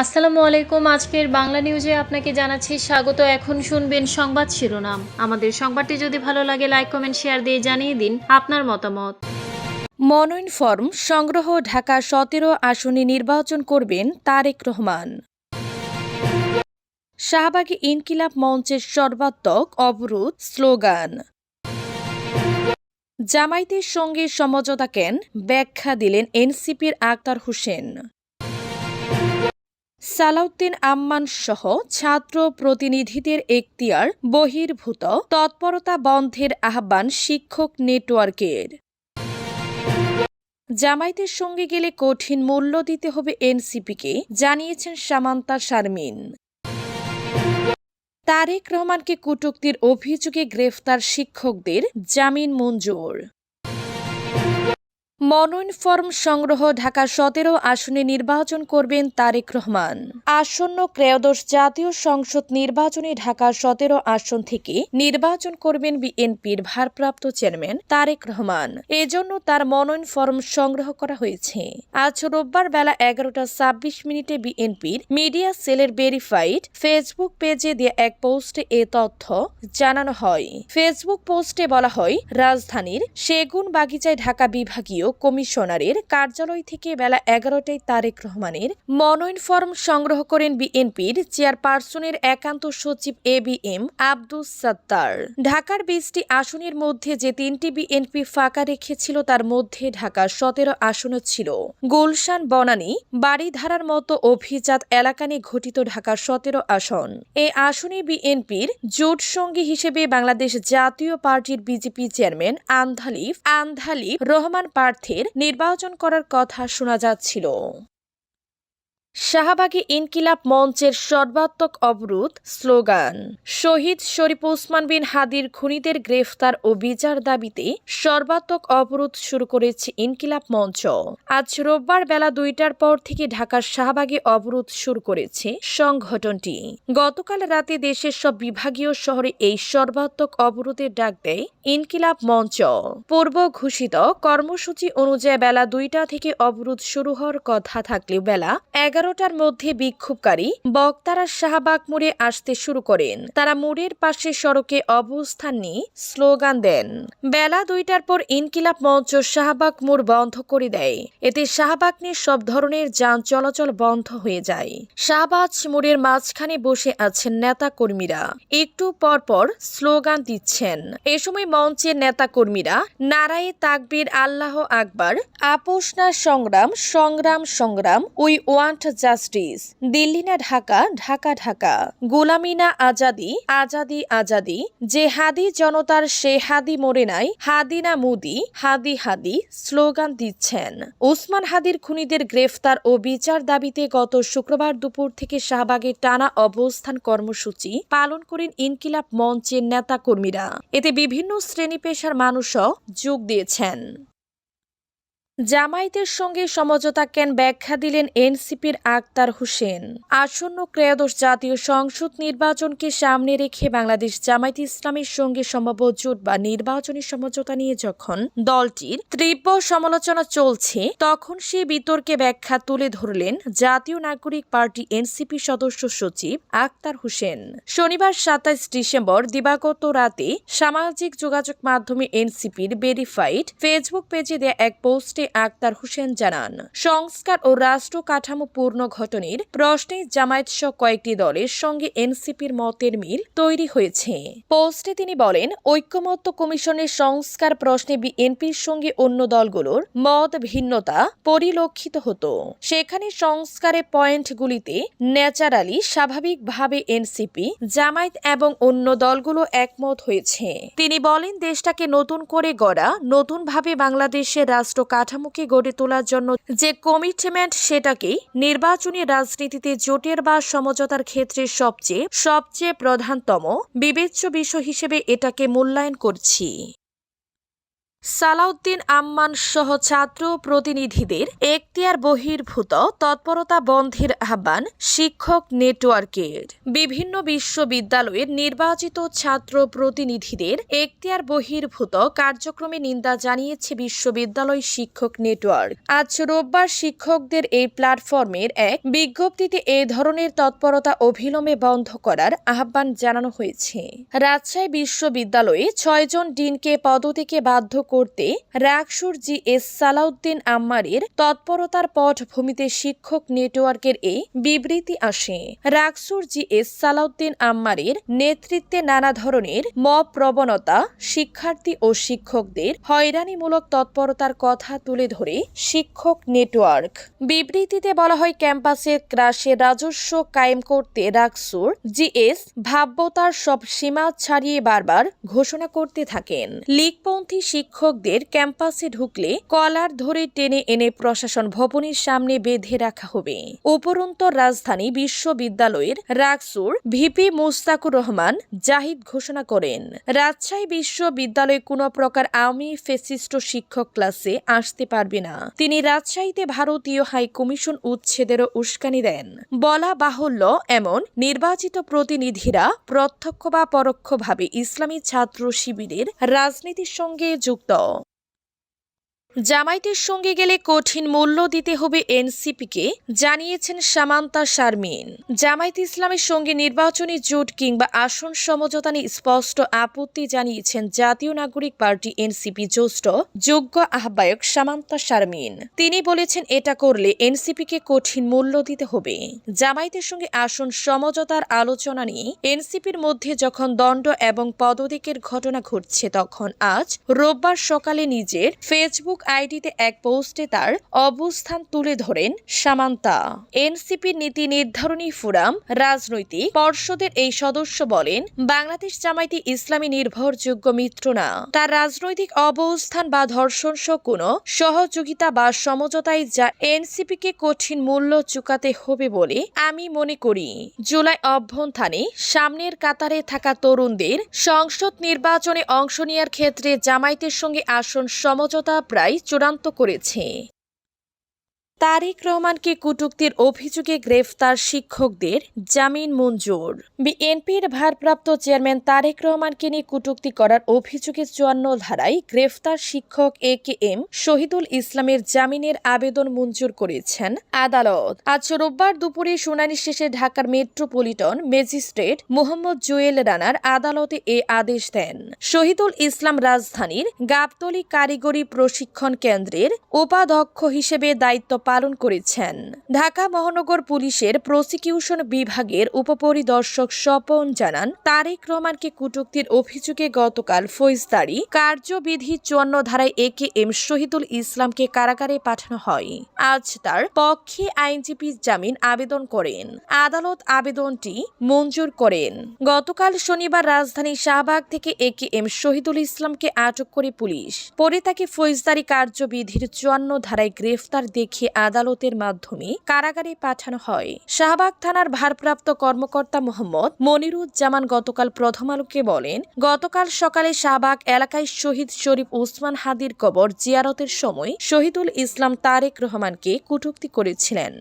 আসসালামু আলাইকুম। আজকের বাংলা নিউজে আপনাকে জানাচ্ছি স্বাগত। এখন শুনবেন সংবাদ শিরোনাম। আমাদের সংবাদটি যদি ভালো লাগে লাইক কমেন্ট শেয়ার দিয়ে জানিয়ে দিন আপনার মতামত। মনোনয়ন ফর্ম সংগ্রহ ঢাকা সতেরো আসনে নির্বাচন করবেন তারেক রহমান। শাহবাগে ইনকিলাব মঞ্চের সর্বাত্মক অবরোধ স্লোগান। জামায়াতের সঙ্গে সমঝোতা কেন ব্যাখ্যা দিলেন এনসিপির আক্তার হোসেন। সালাউদ্দিন আম্মান সহ ছাত্র প্রতিনিধিদের এখতিয়ার বহির্ভূত তৎপরতা বন্ধের আহ্বান শিক্ষক নেটওয়ার্কের। জামায়াতের সঙ্গে গেলে কঠিন মূল্য দিতে হবে এনসিপিকে, জানিয়েছেন সামান্তা শারমিন। তারেক রহমানকে কটূক্তির অভিযোগে গ্রেফতার শিক্ষকদের জামিন মঞ্জুর। মনোনয়ন ফর্ম সংগ্রহ ঢাকা সতেরো আসনে নির্বাচন করবেন তারেক রহমান। আসন্ন ত্রয়োদশ জাতীয় সংসদ নির্বাচনে ঢাকা সতেরো আসন থেকে নির্বাচন করবেন বিএনপির ভারপ্রাপ্ত চেয়ারম্যান তারেক রহমান। এজন্য তার মনোনয়ন ফর্ম সংগ্রহ করা হয়েছে। আজ রোববার বেলা এগারোটা ছাব্বিশ মিনিটে বিএনপির মিডিয়া সেলের ভেরিফাইড ফেসবুক পেজে দেয়া এক পোস্টে এ তথ্য জানানো হয়। ফেসবুক পোস্টে বলা হয়, রাজধানীর সেগুন বাগিচায় ঢাকা বিভাগীয় কমিশনারের কার্যালয় থেকে বেলা এগারোটায় তারেক রহমানের মনোনয়ন ফর্ম সংগ্রহ করেন বিএনপির চেয়ারপারসনের একান্ত সচিব A B M Abdus Sattar. ঢাকার বিশটি আসনের মধ্যে যে তিনটি বিএনপি ফাঁকা রেখেছিল, তার মধ্যে ঢাকা সতেরো আসনও ছিল। গুলশান, বনানী বাড়িধারার মতো অভিজাত এলাকা নিয়ে ঘটিত ঢাকা সতেরো আসন। এই আসনে বিএনপির জোট সঙ্গী হিসেবে বাংলাদেশ জাতীয় পার্টির বিজেপি চেয়ারম্যান আন্ধালিফ আন্ধালিফ রহমান প্রার্থীর নির্বাচন করার কথা শোনা যাচ্ছিল। শাহবাগে ইনকিলাব মঞ্চের সর্বাত্মক অবরোধ স্লোগান, শহীদ শরীফ ওসমান বিন হাদির খুনিদের গ্রেফতার ও বিচার দাবিতে সর্বাত্মক অবরোধ শুরু করেছে ইনকিলাব মঞ্চ। আজ রোববার বেলা দুইটার পর থেকে ঢাকার শাহবাগে অবরোধ শুরু করেছে সংগঠনটি। গতকাল রাতে দেশের সব বিভাগীয় শহরে এই সর্বাত্মক অবরোধের ডাক দেয় ইনকিলাব মঞ্চ। পূর্ব ঘোষিত কর্মসূচি অনুযায়ী বেলা দুইটা থেকে অবরোধ শুরু হওয়ার কথা থাকলেও বেলা এগারোটার মধ্যে বিক্ষোভকারী বক্তারা শাহবাগ মোড়ে আসতে শুরু করেন। তারা মোড়ের পাশে সড়কে অবস্থান নিয়ে স্লোগান দেন। বেলা দুইটার পর ইনকিলাব মঞ্চ শাহবাগ মোড় বন্ধ করে দেয়। এতে শাহবাগ নিয়ে সব ধরনের যান চলাচল বন্ধ হয়ে যায়। শাহবাজ মোড়ের মাঝখানে বসে আছেন নেতা কর্মীরা একটু পর পর স্লোগান দিচ্ছেন। এ সময় মঞ্চের নেতা কর্মীরা নারায়ে তাকবীর আল্লাহ আকবার, আপোষ না সংগ্রাম সংগ্রাম সংগ্রাম, উই ওয়ান্ট জাস্টিস দিল্লি না ঢাকা ঢাকা ঢাকা। গোলামি না আজাদি আজাদি আজাদি। যে হাদি জনতার, সে হাদি মরে নাই। হাদি না মুদি, হাদি হাদি, স্লোগান দিচ্ছেন। ওসমান হাদির খুনিদের গ্রেফতার ও বিচার দাবিতে গত শুক্রবার দুপুর থেকে শাহবাগের টানা অবস্থান কর্মসূচি পালন করেন ইনকিলাব মঞ্চের নেতা কর্মীরা এতে বিভিন্ন শ্রেণি পেশার মানুষও যোগ দিয়েছেন। জামায়াতের সঙ্গে সমঝোতা কেন ব্যাখ্যা দিলেন এনসিপির আক্তার হোসেন। আসন্ন ত্রয়োদশ জাতীয় সংসদ নির্বাচনকে সামনে রেখে বাংলাদেশ জামায়াত ইসলামের সঙ্গে সম্ভাব্য জোট বা নির্বাচনী সমঝোতা নিয়ে যখন দলটির তীব্র সমালোচনা চলছে, তখন সে বিতর্কে ব্যাখ্যা তুলে ধরলেন জাতীয় নাগরিক পার্টি এনসিপি সদস্য সচিব আক্তার হোসেন। শনিবার সাতাইশ ডিসেম্বর দিবাগত রাতে সামাজিক যোগাযোগ মাধ্যমে এনসিপির ভেরিফাইড ফেসবুক পেজে দেয়া এক পোস্টে আক্তার হোসেন জানান, সংস্কার ও রাষ্ট্র কাঠামো পূর্ণ ঘটনের প্রশ্নে জামায়াত সহ কয়েকটি দলের সঙ্গে এনসিপির মতের মিল তৈরি হয়েছে। পোস্টে তিনি বলেন, ঐক্যমত্য কমিশনের সংস্কার প্রশ্নে বিএনপির সঙ্গে অন্য দলগুলোর মত ভিন্নতা পরিলক্ষিত হতো। সেখানে সংস্কারের পয়েন্টগুলিতে ন্যাচারালি স্বাভাবিকভাবে এনসিপি, জামায়াত এবং অন্য দলগুলো একমত হয়েছে। তিনি বলেন, দেশটাকে নতুন করে গড়া, নতুনভাবে বাংলাদেশের রাষ্ট্র কাঠামোকে গড়ে তোলার জন্য যে কমিটমেন্ট সেটাকেই নির্বাচনী রাজনীতিতে জোটের বা সমঝোতার ক্ষেত্রে সবচেয়ে সবচেয়ে প্রধানতম বিবেচ্য বিষয় হিসেবে এটাকে মূল্যায়ন করছি। সালাউদ্দিন আম্মান সহ ছাত্র প্রতিনিধিদের এখতিয়ার বহির্ভূত তৎপরতা বন্ধের আহ্বান শিক্ষক নেটওয়ার্কের। বিভিন্ন বিশ্ববিদ্যালয়ের নির্বাচিত ছাত্র প্রতিনিধিদের এখতিয়ার বহির্ভূত কার্যক্রমে নিন্দা জানিয়েছে বিশ্ববিদ্যালয় শিক্ষক নেটওয়ার্ক। আজ রোববার শিক্ষকদের এই প্ল্যাটফর্মের এক বিজ্ঞপ্তিতে এ ধরনের তৎপরতা অবিলম্বে বন্ধ করার আহ্বান জানানো হয়েছে। রাজশাহী বিশ্ববিদ্যালয়ে ছয়জন ডিনকে পদত্যাগে বাধ্য করতে রাকসুর জি এস সালাউদ্দিন আম্মারের তৎপরতার পটভূমিতে শিক্ষক নেটওয়ার্কের এই বিবৃতি আসে। রাকসুর জি এস সালাউদ্দিন আম্মারের নেতৃত্বে নানা ধরনের মব প্রবণতা শিক্ষার্থী ও শিক্ষকদের হয়রানিমূলক তৎপরতার কথা তুলে ধরে শিক্ষক নেটওয়ার্ক। বিবৃতিতে বলা হয়, ক্যাম্পাসে ক্রাশে রাজস্ব কায়েম করতে রাকসুর জিএস ভাব্যতার সব সীমা ছাড়িয়ে বারবার ঘোষণা করতে থাকেন। লীগপন্থী শিক্ষকদের ক্যাম্পাসে ঢুকলে কলার ধরে টেনে এনে প্রশাসন ভবনের সামনে বেঁধে রাখা হবে। উপরন্ত রাজধানী বিশ্ববিদ্যালয়ের রাকসুর ভিপি মুস্তাকুর রহমান জাহিদ ঘোষণা করেন, রাজশাহী বিশ্ববিদ্যালয়ে কোনো প্রকার আওয়ামী ফেসিস্ট শিক্ষক ক্লাসে আসতে পারবে না। তিনি রাজশাহীতে ভারতীয় হাই কমিশন উচ্ছেদেরও উস্কানি দেন। বলা বাহুল্য, এমন নির্বাচিত প্রতিনিধিরা প্রত্যক্ষ বা পরোক্ষভাবে ইসলামী ছাত্র শিবিরের রাজনীতির সঙ্গে যুক্ত though. জামায়াতের সঙ্গে গেলে কঠিন মূল্য দিতে হবে এনসিপিকে, জানিয়েছেন সামান্তা শারমিন। জামায়াত ইসলামের সঙ্গে নির্বাচনী জোট কিংবা আসন সমঝোতা নিয়ে স্পষ্ট আপত্তি জানিয়েছেন জাতীয় নাগরিক পার্টি এনসিপি জ্যেষ্ঠ যোগ্য আহ্বায়ক সামান্তা শারমিন। তিনি বলেছেন, এটা করলে এনসিপিকে কঠিন মূল্য দিতে হবে। জামায়াতের সঙ্গে আসন সমঝোতার আলোচনা নিয়ে এনসিপির মধ্যে যখন দণ্ড এবং পদদিকের ঘটনা ঘটছে, তখন আজ রোববার সকালে নিজের ফেসবুক আইডিতে এক পোস্টে তার অবস্থান তুলে ধরেন সামান্তা। এনসিপির নীতি নির্ধারণী ফোরাম রাজনৈতিক পর্ষদের এই সদস্য বলেন, বাংলাদেশ জামায়াতে ইসলামী নির্ভরযোগ্য মিত্র না। তার রাজনৈতিক অবস্থান বা ধর্ষণ সহ কোনো সহযোগিতা বা সমঝোতায় যা এনসিপিকে কঠিন মূল্য চুকাতে হবে বলে আমি মনে করি। জুলাই অভ্যন্থানে সামনের কাতারে থাকা তরুণদের সংসদ নির্বাচনে অংশ নেওয়ার ক্ষেত্রে জামায়াতের সঙ্গে আসন সমঝোতা প্রায় চূড়ান্ত করেছে। তারেক রহমানকে কটূক্তির অভিযোগে গ্রেফতার শিক্ষকদের জামিন মঞ্জুর। বিএনপির ভারপ্রাপ্ত চেয়ারম্যান তারেক রহমানকে নিয়ে কটূক্তি করার অভিযোগে চুয়ান্ন ধারায় গ্রেফতার শিক্ষক এ কে এম শহীদুল ইসলামের জামিনের আবেদন মঞ্জুর করেছেন আদালত। আজ রোববার দুপুরে শুনানি শেষে ঢাকার মেট্রোপলিটন ম্যাজিস্ট্রেট মোহাম্মদ জুয়েল রানার আদালতে এ আদেশ দেন। শহীদুল ইসলাম রাজধানীর গাবতলী কারিগরি প্রশিক্ষণ কেন্দ্রের উপাধ্যক্ষ হিসেবে দায়িত্ব পালন করেছেন। ঢাকা মহানগর পুলিশের প্রসিকিউশন বিভাগের উপপরিদর্শক স্বপন জানান, তারেক রহমানকে কটূক্তির অভিযোগে গতকাল ফৌজদারি কার্যবিধি চুয়ান্ন ধারায় এ কে এম শহীদুল ইসলামকে কারাগারে পাঠানো হয়। আজ তার পক্ষে আইনজীবী জামিন আবেদন করেন। আদালত আবেদনটি মঞ্জুর করেন। গতকাল শনিবার রাজধানী শাহবাগ থেকে এ কে এম শহীদুল ইসলামকে আটক করে পুলিশ। পরে তাকে ফৌজদারি কার্যবিধির চুয়ান্ন ধারায় গ্রেফতার দেখিয়ে আদালতের মাধ্যমে কারাগারে পাঠানো হয়। শাহবাগ থানার ভারপ্রাপ্ত কর্মকর্তা মোহাম্মদ মনিরুজ্জামান গতকাল প্রথম আলোকে বলেন, গতকাল সকালে শাহবাগ এলাকায় শহীদ শরীফ ওসমান হাদির কবর জিয়ারতের সময় শহীদুল ইসলাম তারেক রহমানকে কুটুক্তি করেছিলেন।